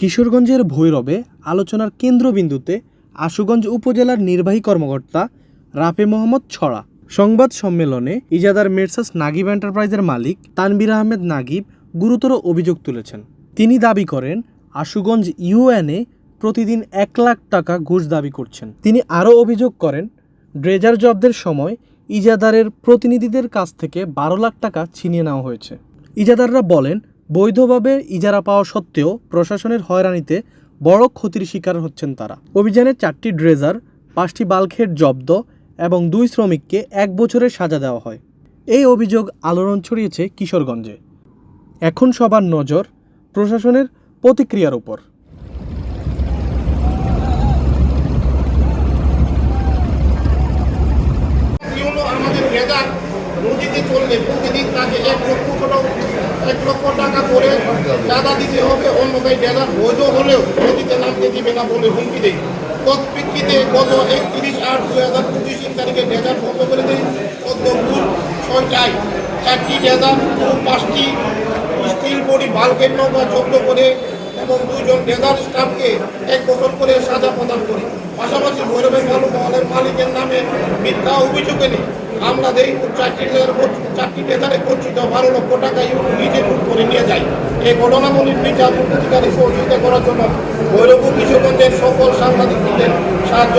কিশোরগঞ্জের ভৈরবে আলোচনার কেন্দ্রবিন্দুতে আশুগঞ্জ উপজেলার নির্বাহী কর্মকর্তা রাফে মোহাম্মদ ছড়া। সংবাদ সম্মেলনে ইজাদার মেরসাস নাগিব এন্টারপ্রাইজের মালিক তানবির আহমেদ নাগিব গুরুতর অভিযোগ তুলেছেন। তিনি দাবি করেন, আশুগঞ্জ ইউএনএ প্রতিদিন এক লাখ টাকা ঘুষ দাবি করছেন। তিনি আরও অভিযোগ করেন, ড্রেজার জব্দের সময় ইজাদারের প্রতিনিধিদের কাছ থেকে বারো লাখ টাকা ছিনিয়ে নেওয়া হয়েছে। ইজাদাররা বলেন, বৈধভাবে ইজারা পাওয়া সত্ত্বেও প্রশাসনের হয়রানিতে বড় ক্ষতির শিকার হচ্ছেন তারা। অভিযানে চারটি ড্রেজার, পাঁচটি বাল্কহেড জব্দ এবং দুই শ্রমিককে এক বছরের সাজা দেওয়া হয়। এই অভিযোগ আলোড়ন ছড়িয়েছে কিশোরগঞ্জে। এখন সবার নজর প্রশাসনের প্রতিক্রিয়ার উপর। নদীতে চললে প্রতিদিন তাকে এক লক্ষ এক লক্ষ টাকা করে চাঁদা দিতে হবে। অন্যথায় ডেজার বৈধ হলেও নদীতে নামতে দিবে না বলে হুমকি দেয়। তৎপ্রেক্ষিতে গত একত্রিশ আট দু হাজার পঁচিশ তারিখে ডেজার বন্ধ করে দেয় অধ্যক্ষুর ছয়টায় চারটি ডেজার ও পাঁচটি স্টিল বডি বাল্কের নৌকা জব্দ করে এবং দুজন ডেজার স্টাফকে এক বছর করে সাজা প্রদান করে। পাশাপাশি ভৈরবের ভালো মহলের মালিকের নামে মিথ্যা অভিযোগ এনে আমরা দেই চারটি চারটি পরিচিত গচ্ছিত বারো লক্ষ টাকা ইউরো নিজে লুট করে নিয়ে যায় এই ঘটনাগুলির বিচার প্রতিকারে সহযোগিতা করার জন্য ভৈরব কিশোরগঞ্জের সকল সাংবাদিকদের সাহায্য